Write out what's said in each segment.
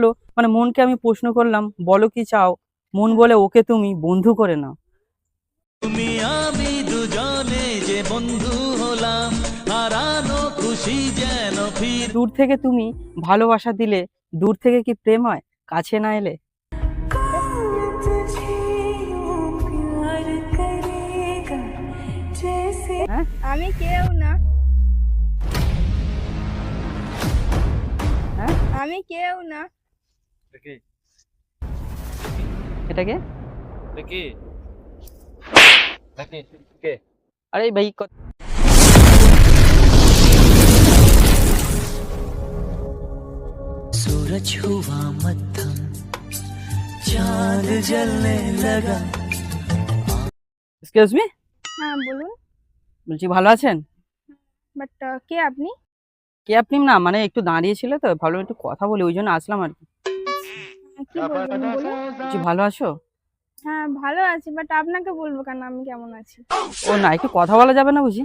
থাকল মানে মনকে আমি প্রশ্ন করলাম বলো কি চাও? মন বলে ওকে তুমি বন্ধু করে না তুমি আমি দুজনে যে বন্ধু হলাম হারানো খুশি যেন দূর থেকে তুমি ভালোবাসা দিলে দূর থেকে কি প্রেম হয়? কাছে না এলে। হ্যাঁ? আমি কেউ না। হ্যাঁ? আমি কেউ না। এটাকে কে কে কে আরে ভাই ক- सूरज हुआ मध्यम चांद जलने लगा এক্সকিউজ মি হ্যাঁ বলুন বলছি ভালো আছেন বাট কে আপনি কে আপনি না মানে একটু দাঁড়িয়ে ছিল তো ভাবলাম একটু কথা বলি ওই জন্য আসলাম আর কি হ্যাঁ, কি বলবেন বলুন বলছি ভালো আছো? হ্যাঁ ভালো আছি বাট আপনাকে বলব কেন আমি কেমন আছি? ও না একটু কথা বলা যাবে না বুঝি?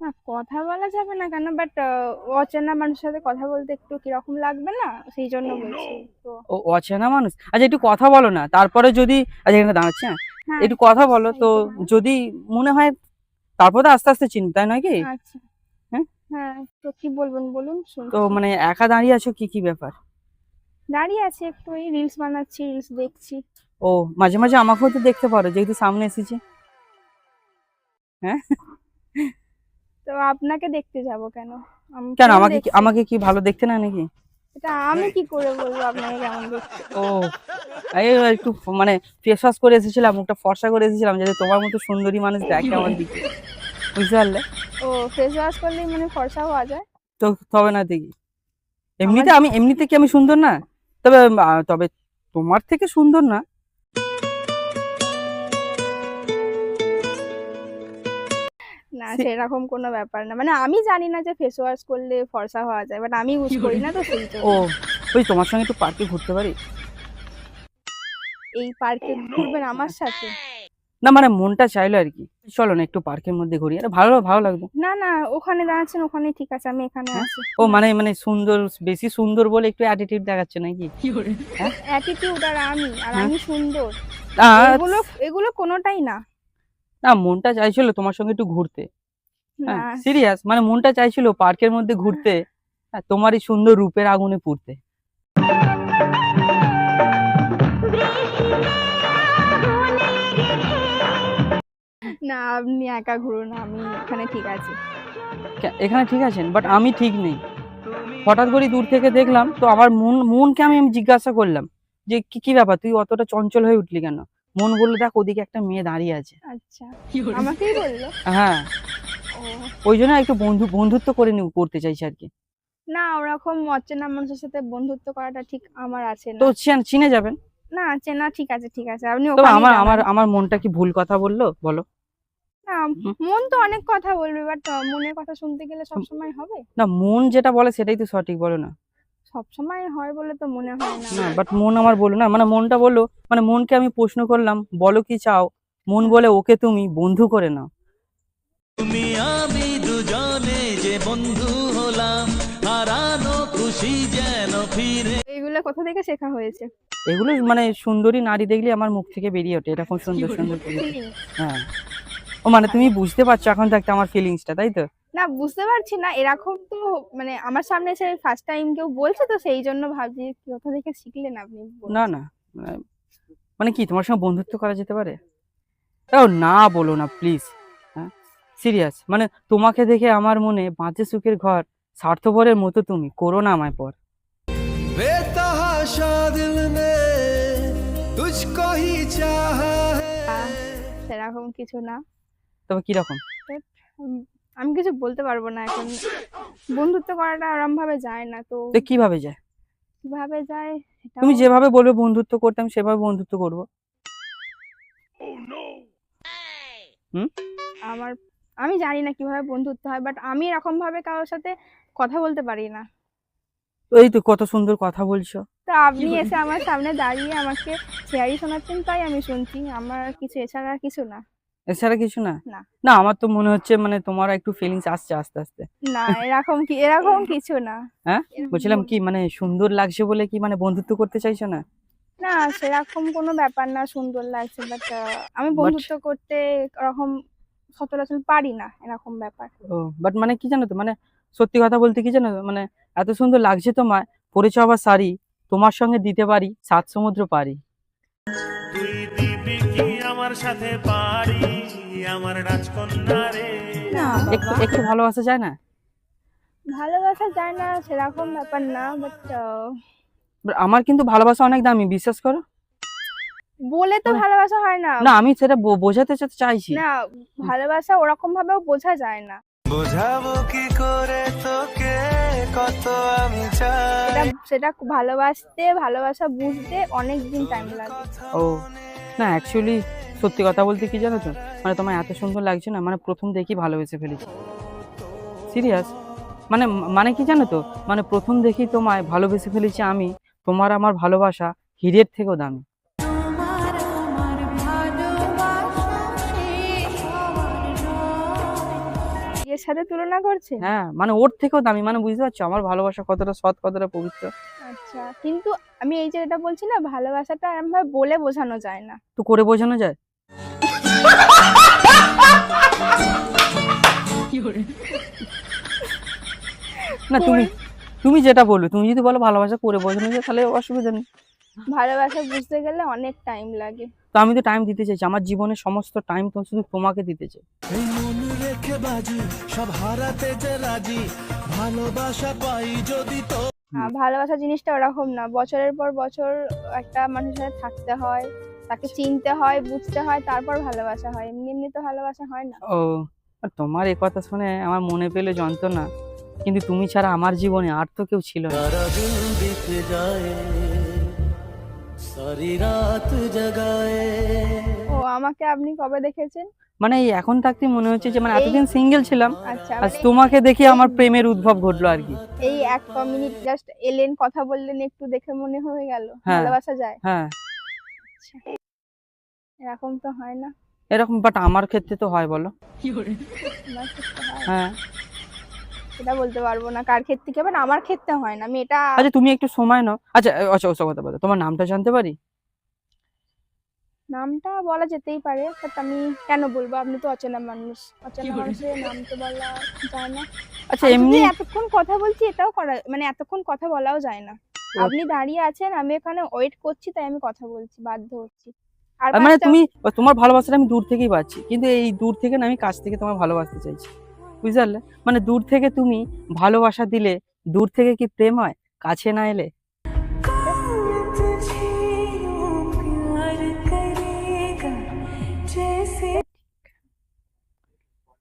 না কথা বলা যাবে না কেন বাট অচেনা মানুষের সাথে কথা বলতে একটু কীরকম লাগবে না? সেই জন্য বলছি তো। ও অচেনা মানুষ? আচ্ছা একটু কথা বলো না তারপরে যদি আচ্ছা এখানে দাঁড়াচ্ছি হ্যাঁ? হ্যাঁ একটু কথা বলো তো যদি মনে হয় তারপর তো আস্তে আস্তে চিনি তাই নয় কি? আচ্ছা। হ্যাঁ? হ্যাঁ তো কি বলবেন বলুন তো মানে একা দাঁড়িয়ে আছো কি কি ব্যাপার? দাঁড়িয়ে আছি একটু এই রিলস বানাচ্ছি রিলস দেখছি। ও মাঝে মাঝে আমাকেও তো দেখতে পারো যেহেতু সামনে এসেছি। হ্যাঁ? তো আপনাকে দেখতে যাব কেন? আমি কেন আমাকে কি- আমাকে কি ভালো দেখতে না নাকি? এটা আমি কি করে বলব আপনাকে কেমন দেখতে? ও এই একটু মানে ফেস ওয়াশ করে এসেছিলাম মুখটা ফর্সা করে এসেছিলাম যাতে তোমার মতো সুন্দরী মানুষ দেখে আমার দিকে। বুঝতে পারলে? ও ফেস ওয়াশ করলেই মানে ফর্সা হওয়া যায়? তো তবে না দেখি। এমনিতে আমি এমনিতে কি আমি সুন্দর না? তবে তবে তোমার থেকে সুন্দর না। না সেরকম কোনো ব্যাপার না। মানে আমি জানি না যে ফেস ওয়াশ করলে ফর্সা হওয়া যায় বাট আমি ইউজ করি না তো সেই ও ওই তোমার সঙ্গে একটু পার্কে ঘুরতে পারি? এই পার্কে ঘুরবেন আমার সাথে? না মানে মনটা চাইলো আর কি। চলো না একটু পার্কের মধ্যে ঘুরি। আরে ভালো ভালো লাগবে। না না ওখানে দাঁড়াচ্ছেন ওখানে ঠিক আছে আমি এখানে হ্যাঁ? আছি। ও মানে মানে সুন্দর বেশি সুন্দর বলে একটু অ্যাটিটিউড দেখাচ্ছে নাকি? অ্যাটিটিউড আর আমি আর হ্যাঁ? আমি সুন্দর। এগুলো এগুলো কোনোটাই না। না মনটা চাইছিল তোমার সঙ্গে একটু ঘুরতে। হ্যাঁ সিরিয়াস মানে মনটা চাইছিল পার্কের মধ্যে ঘুরতে। হ্যাঁ, তোমার সুন্দর রূপের আগুনে পুড়তে। না আপনি একা ঘুরুন আমি এখানে ঠিক আছি। এখানে ঠিক আছেন? বাট আমি ঠিক নেই। হঠাৎ করে দূর থেকে দেখলাম তো আমার মন মনকে আমি জিজ্ঞাসা করলাম যে কি কি ব্যাপার? তুই অতটা চঞ্চল হয়ে উঠলি কেন? মন বলল দেখ ওদিকে একটা মেয়ে দাঁড়িয়ে আছে। আচ্ছা। আমাকেই বলল? হ্যাঁ। ওই জন্য একটু বন্ধু বন্ধুত্ব করে নি করতে চাইছি আর কি। না ওরকম অচেনা মানুষের সাথে বন্ধুত্ব করাটা ঠিক আমার আছে না। তো চিনে যাবেন? না চেনা ঠিক আছে ঠিক আছে। আপনি আমার আমার আমার মনটা কি ভুল কথা বলল? বলো। না মন তো অনেক কথা বলবে বাট মনের কথা শুনতে গেলে সব সময় হবে? না মন যেটা বলে সেটাই তো সঠিক বলো না। সব সময় হয় বলে তো মনে হয় না। না বাট মন আমার বলল না মানে মনটা বলল মানে মনকে আমি প্রশ্ন করলাম বলো কি চাও? মন বলে ওকে তুমি বন্ধু করে নাও। তুমি আমি দুজনে যে বন্ধু হলাম হারানো খুশি যেন ফিরে। এইগুলো কোথা থেকে শেখা হয়েছে? এগুলো মানে সুন্দরী নারী দেখলে আমার মুখ থেকে বেরিয়ে ওঠে এরকম সুন্দর সুন্দর করে। হ্যাঁ। ও মানে তুমি বুঝতে পারছ এখন দেখতে আমার ফিলিংসটা তাই তো? না বুঝতে পারছি না এরকম তো মানে আমার সামনে এসে ফার্স্ট টাইম কেউ বলছে তো সেই জন্য ভাবছি কোথা থেকে শিখলেন আপনি না না মানে, মানে কি তোমার সঙ্গে বন্ধুত্ব করা যেতে পারে? তাও না বলো না প্লিজ হ্যাঁ সিরিয়াস মানে তোমাকে দেখে আমার মনে বাঁচে সুখের ঘর স্বার্থপরের মতো তুমি করো না আমায় পর। সেরকম কিছু না। তবে কীরকম আমি কিছু বলতে পারব না এখন। বন্ধুত্ব করাটা আরাম ভাবে যায় না তো কীভাবে যায়? কীভাবে যায় তুমি যেভাবে বলবে বন্ধুত্ব করতে আমি সেভাবে বন্ধুত্ব করব। আমার আমি জানি না কীভাবে বন্ধুত্ব হয় বাট আমি এরকম ভাবে কারোর সাথে কথা বলতে পারি না। এই তো কত সুন্দর কথা বলছো। তো আপনি এসে আমার সামনে দাঁড়িয়ে আমাকে শেয়ারি শোনাচ্ছেন তাই আমি শুনছি। আমার কিছু এছাড়া আর কিছু না। এছাড়া কিছু না না। আমার তো মনে হচ্ছে মানে তোমার একটু ফিলিংস আসছে আস্তে আস্তে না এরকম কি এরকম কিছু না হ্যাঁ? বলছিলাম কি মানে সুন্দর লাগছে বলে কি মানে বন্ধুত্ব করতে চাইছো না না সেরকম কোনো ব্যাপার না সুন্দর লাগছে বাট আমি বন্ধুত্ব করতে এরকম সচরাচর পারি না এরকম ব্যাপার ও বাট মানে কি জানো তো মানে সত্যি কথা বলতে কি জানো? মানে এত সুন্দর লাগছে তোমায় পরেছো আবার শাড়ি তোমার সঙ্গে দিতে পারি সাত সমুদ্র পারি আমার সাথে পারি আমার রাজকন্যা রে। একটু একটু ভালোবাসা যায় না? ভালোবাসা যায় না সেরকম ব্যাপার না বাট আমার কিন্তু ভালোবাসা অনেক দামি বিশ্বাস করো। বলে তো ভালোবাসা হয় না। না আমি সেটা বো- বোঝাতে চাইছি। না ভালোবাসা ওরকম ভাবেও বোঝা যায় না। বোঝাবো কি করে তোকে কত আমি চাই। সেটা সেটা ভালোবাসতে ভালোবাসা বুঝতে অনেক দিন টাইম লাগে। ও না অ্যাকচুয়ালি সত্যি কথা বলতে কি জানো তো মানে তোমার এত সুন্দর লাগছে না মানে প্রথম দেখি ভালোবেসে ফেলেছি। সিরিয়াস মানে মানে কি জানো তো মানে প্রথম দেখি তোমায় ভালোবেসে ফেলেছি আমি তোমার আমার ভালোবাসা হীরের থেকেও দামি। আমার এর সাথে তুলনা করছে? হ্যাঁ মানে ওর থেকেও দামি মানে বুঝতে পারছ? আমার ভালোবাসা কতটা সৎ কতটা পবিত্র। আচ্ছা কিন্তু আমি এই যে এটা বলছি না ভালোবাসাটা এরকম বলে বোঝানো যায় না। তো করে বোঝানো যায়? না তুমি তুমি যেটা বলো তুমি যদি বলো ভালোবাসা করে বোঝানো যায় তাহলে অসুবিধা নেই। ভালোবাসা বুঝতে গেলে অনেক টাইম লাগে। তো আমি তো টাইম দিতে চাইছি আমার জীবনের সমস্ত টাইম তো শুধু তোমাকে দিতে চাই। এই মন রেখে বাজি সব হারাতে যে রাজি ভালোবাসা পাই যদি তো ভালোবাসা জিনিসটা ওরকম না। বছরের পর বছর একটা মানুষের সাথে থাকতে হয় তাকে চিনতে হয় বুঝতে হয় তারপর ভালোবাসা হয়। এমনি এমনি তো ভালোবাসা হয় না। ও আর তোমার এ কথা শুনে আমার মনে পেলে যন্ত্রণা। কিন্তু তুমি ছাড়া আমার জীবনে আর তো কেউ ছিল না। ও আমাকে আপনি কবে দেখেছেন? মানে এখন থাকতে মনে হচ্ছে যে মানে এতদিন সিঙ্গেল ছিলাম আচ্ছা, আজ মানে তোমাকে দেখে আমার প্রেমের উদ্ভব ঘটলো আর কি। এই এক মিনিট জাস্ট এলেন কথা বললেন একটু দেখে মনে হয়ে গেল। হ্যাঁ। ভালোবাসা যায়। হ্যাঁ। আচ্ছা। এরকম তো হয় না। এরকম বাট আমার ক্ষেত্রে তো হয় বলো। হয়। সেটা বলতে পারব না কার ক্ষেত্রে কি বাট আমার ক্ষেত্রে হয় না আমি এটা আচ্ছা তুমি একটু সময় নাও। আচ্ছা আচ্ছা ওসব কথা বলো তোমার নামটা জানতে পারি? নামটা বলা যেতেই পারে বাট আমি কেন বলব? আপনি তো অচেনা মানুষ। অচেনা মানুষের নাম তো বলা যায় না। আচ্ছা এমনি এতক্ষণ কথা বলছি এটাও করা মানে এতক্ষণ কথা বলাও যায় না। আপনি দাঁড়িয়ে আছেন আমি এখানে ওয়েট করছি তাই আমি কথা বলছি বাধ্য হচ্ছি। মানে তুমি তোমার ভালোবাসাটা আমি দূর থেকেই পাচ্ছি। কিন্তু এই দূর থেকে না আমি কাছ থেকে তোমার ভালোবাসতে চাইছি। বুঝতে পারলে? মানে দূর থেকে তুমি ভালোবাসা দিলে দূর থেকে কি প্রেম হয়? কাছে না এলে?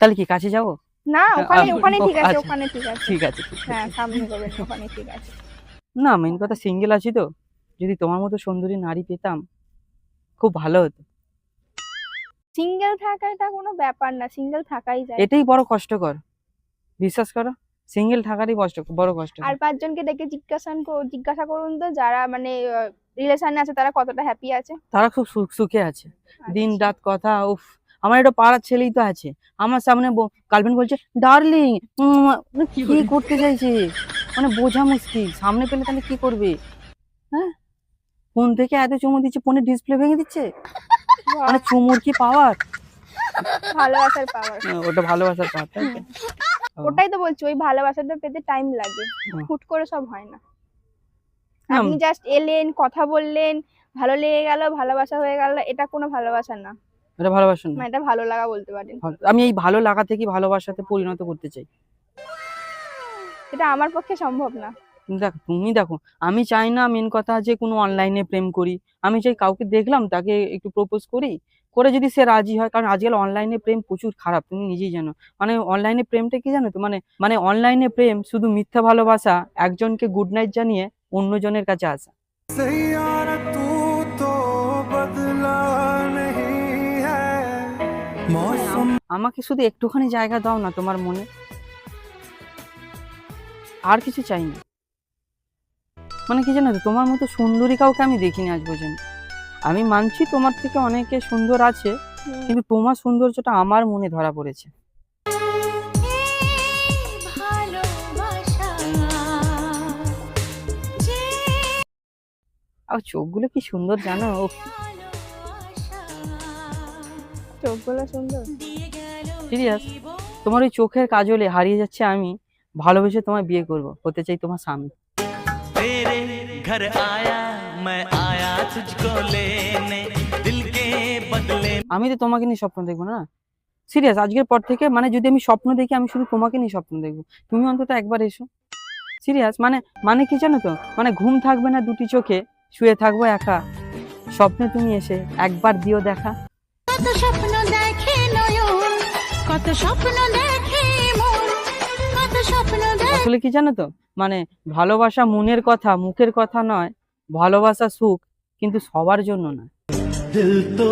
তাহলে কি কাছে যাব? না ওখানে ওখানে ঠিক আছে আচ্ছা, ওখানে ঠিক আছে। ঠিক আছে হ্যাঁ সামনে ওখানে ঠিক আছে। না মেন কথা সিঙ্গেল আছি তো। যদি তোমার মতো সুন্দরী নারী পেতাম খুব ভালো হতো। সিঙ্গেল থাকাটা কোনো ব্যাপার না সিঙ্গেল থাকাই যায়। এটাই বড় কষ্টকর। বিশ্বাস করো সিঙ্গেল থাকারই কষ্ট বড় কষ্ট। আর পাঁচজনকে ডেকে জিজ্ঞাসা কর- জিজ্ঞাসা করুন তো যারা মানে রিলেশনে আছে তারা কতটা হ্যাপি আছে? তারা খুব সুখ সুখে আছে। দিন আচ্ছা। রাত কথা উফ আমার একটা পাড়ার ছেলেই তো আছে। আমার সামনে গার্লফ্রেন্ড বলছে ডার্লিং কি করতে চাইছে মানে বোঝা মুশকিল সামনে পেলে তাহলে কি করবে? ফোন থেকে এত চুমু দিচ্ছে ফোনের ডিসপ্লে ভেঙে দিচ্ছে? মানে চুমুর কি পাওয়ার ভালোবাসার পাওয়ার ওটা ভালোবাসার পাওয়ার ওটাই তো বলছি ওই ভালোবাসাটা পেতে টাইম লাগে। হুট করে সব হয় না। আপনি জাস্ট এলেন কথা বললেন ভালো লেগে গেল ভালোবাসা হয়ে গেল এটা কোনো ভালোবাসা না। এটা ভালোবাসা না। মানে এটা ভালো লাগা বলতে পারেন। ভালো- আমি এই ভালো লাগা থেকে ভালোবাসাতে পরিণত করতে চাই। এটা আমার পক্ষে সম্ভব না। কিন্তু দেখো তুমি দেখো আমি চাই না মেন কথা যে কোনো অনলাইনে প্রেম করি। আমি চাই কাউকে দেখলাম তাকে একটু প্রপোজ করি করে যদি সে রাজি হয় কারণ আজকাল অনলাইনে প্রেম প্রচুর খারাপ তুমি নিজেই জানো। মানে অনলাইনে প্রেমটা কি জানো তো? মানে মানে অনলাইনে প্রেম শুধু মিথ্যা ভালোবাসা একজনকে গুড নাইট জানিয়ে অন্যজনের কাছে আসা। আমাকে শুধু একটুখানি জায়গা দাও না তোমার মনে। আর কিছু চাই না। মানে কি জানো তো তোমার মতো সুন্দরী কাউকে আমি দেখিনি আজ পর্যন্ত। আমি মানছি তোমার থেকে অনেকে সুন্দর আছে কিন্তু তোমার সৌন্দর্যটা আমার মনে ধরা পড়েছে। আর চোখগুলো কি সুন্দর জানো? ও চোখগুলো সুন্দর? সিরিয়াস তোমার ওই চোখের কাজলে হারিয়ে যাচ্ছে আমি ভালোবেসে তোমায় বিয়ে করব হতে চাই তোমার স্বামী। तेरे घर आया मैं आया तुझको लेने दिल के बदले আমি তো তোমাকে নিয়ে স্বপ্ন দেখবো না সিরিয়াস আজকের পর থেকে মানে যদি আমি স্বপ্ন দেখি আমি শুধু তোমাকে নিয়ে স্বপ্ন দেখবো তুমি অন্তত একবার এসো সিরিয়াস মানে মানে কি জানো তো মানে ঘুম থাকবে না দুটি চোখে শুয়ে থাকবো একা স্বপ্নে তুমি এসে একবার দিও দেখা কত স্বপ্ন দেখে নয়ন কত স্বপ্ন দেখে মন কত স্বপ্ন দেখে আসলে কি জানো তো মানে ভালোবাসা মনের কথা মুখের কথা নয় ভালোবাসা সুখ কিন্তু সবার জন্য নয়। দিল তো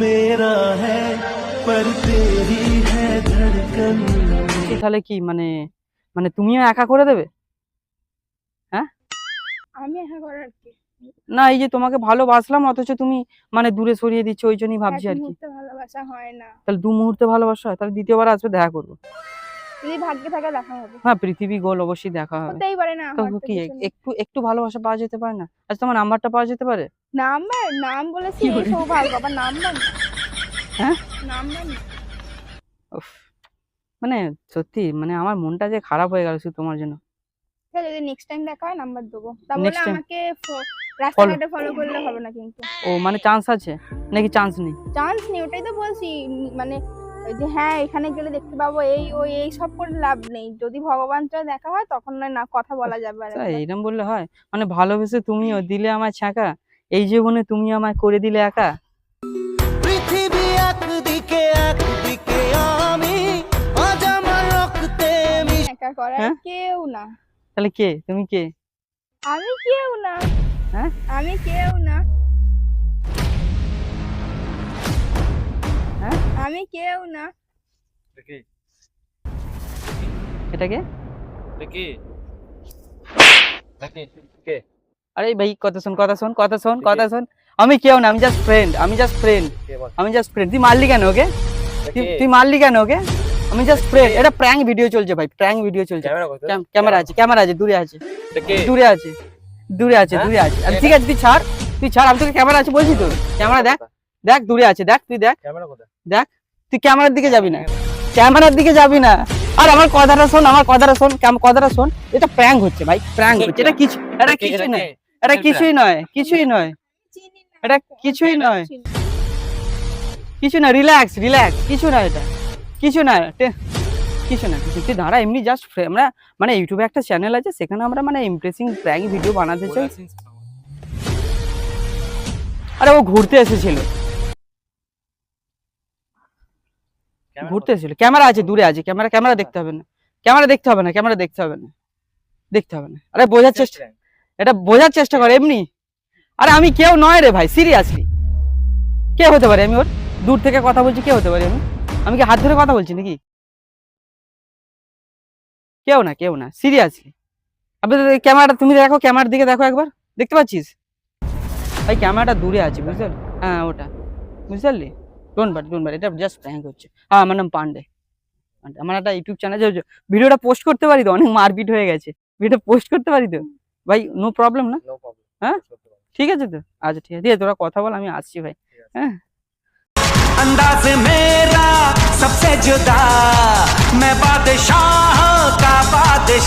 মেরা হ্যাঁ তাহলে কি মানে মানে তুমিও একা করে দেবে? হ্যাঁ? আমি একা করার কি। না এই যে তোমাকে ভালোবাসলাম অথচ তুমি মানে দূরে সরিয়ে দিচ্ছ ওই জন্যই ভাবছি আর কি। ভালোবাসা হয় না। তাহলে দু মুহূর্তে ভালোবাসা হয় তাহলে দ্বিতীয়বার আসবে দেখা করব। যদি ভাগ্যে থাকে দেখা হবে। হ্যাঁ পৃথিবী গোল অবশ্যই দেখা হবে। হতেই পারে না তো কি একটু একটু ভালোবাসা পাওয়া যেতে পারে না? আচ্ছা তোমার নাম্বারটা পাওয়া যেতে পারে? নাম্বার? নাম বলেছি? সৌভাগ্য আবার নাম্বার? হ্যাঁ? নাম্বার? উফ, মানে সত্যি মানে আমার মনটা যে খারাপ হয়ে গেল শুধু তোমার জন্য। ঠিক যদি নেক্সট টাইম দেখা হয় নাম্বার দেবো। আমাকে রাস্তাঘাটে ফলো করলে হবে না কিন্তু। ও মানে চান্স আছে? নাকি চান্স নেই? চান্স নেই ওটাই তো বলছি মানে ওই যে হ্যাঁ এখানে গেলে দেখতে পাবো এই ওই এই সব করে লাভ নেই। যদি ভগবান চায় দেখা হয় তখন নয় না কথা বলা যাবে আর একবার। এইরকম বললে হয়। মানে ভালোবেসে তুমিও দিলে আমার ছাকা এই জীবনে তুমি আমায় করে দিলে একা? পৃথিবী একদিকে একদিকে আমি আজ আমার রক্তে মিশে একা করার হ্যাঁ? কেউ না। তাহলে কে? তুমি কে? আমি কেউ না। হ্যাঁ? আমি কেউ না। হ্যাঁ? আমি কেউ না। এটা কে? আরে ভাই কথা শোন কথা শোন কথা শোন কথা শোন। আমি কেউ না আমি জাস্ট ফ্রেন্ড আমি জাস্ট ফ্রেন্ড আমি জাস্ট ফ্রেন্ড তুই মারলি কেন ওকে? তুই- তুই মারলি কেন ওকে? আমি জাস্ট ফ্রেন্ড এটা প্র্যাঙ্ক ভিডিও চলছে ভাই প্র্যাঙ্ক ভিডিও চলছে। ক্যামেরা আছে ক্যামেরা আছে দূরে আছে। দূরে আছে দূরে আছে দূরে আছে। আরে ঠিক আছে তুই ছাড় তুই ছাড় আমি তোকে ক্যামেরা আছে বলছি তো। ক্যামেরা দেখ দেখ দূরে আছে দেখ তুই দেখ। দেখ তুই ক্যামেরার দিকে যাবি না। ক্যামেরার দিকে যাবি না। আর আমার কথাটা শোন আমার কথাটা শোন কথাটা শোন এটা প্র্যাঙ্ক হচ্ছে ভাই প্র্যাঙ্ক হচ্ছে। এটা কিছু এটা কিছুই নয় এটা কিছুই নয় কিছুই নয়। না এটা কিছুই নয়। কিছু না রিল্যাক্স রিল্যাক্স কিছু না এটা। কিছু না কিছু না কিছু তুই দাঁড়া এমনি জাস্ট আমরা মানে ইউটিউবে একটা চ্যানেল আছে সেখানে আমরা মানে ইমপ্রেসিং প্র্যাঙ্ক ভিডিও বানাতে চাই। আরে ও ঘুরতে এসেছিল। ঘুরতে এসেছিল। ক্যামেরা আছে দূরে আছে। ক্যামেরা ক্যামেরা দেখতে হবে না। ক্যামেরা দেখতে হবে না ক্যামেরা দেখতে হবে না। দেখতে হবে না। আরে বোঝার চেষ্টা এটা বোঝার চেষ্টা করে এমনি। আরে আমি কেউ নয় রে ভাই সিরিয়াসলি। কে হতে পারে আমি ওর? দূর থেকে কথা বলছি কে হতে পারি আমি? আমি কি হাত ধরে কথা বলছি নাকি? কেউ না কেউ না সিরিয়াসলি। আপনি ক্যামেরাটা তুমি দেখো ক্যামেরার দিকে দেখো একবার। দেখতে পাচ্ছিস? ভাই ক্যামেরাটা দূরে আছে বুঝতে পারলি? হ্যাঁ ওটা। বুঝতে পারলি? ডোন্ট বাট ডোন্ট বাট এটা জাস্ট প্র্যাঙ্ক হচ্ছে হ্যাঁ আমার নাম পান্ডে পান্ডে। আমার একটা ইউটিউব চ্যানেল আছে ভিডিওটা পোস্ট করতে পারি তো অনেক মারপিট হয়ে গেছে ভিডিওটা পোস্ট করতে পারি তো ভাই নো প্রবলেম না হ্যাঁ ঠিক আছে তো আচ্ছা ঠিক আছে ঠিক আছে তোরা কথা বল আমি আসছি ভাই হ্যাঁ अंदाज मेरा सबसे जुदा मैं बादशाह का बादशाह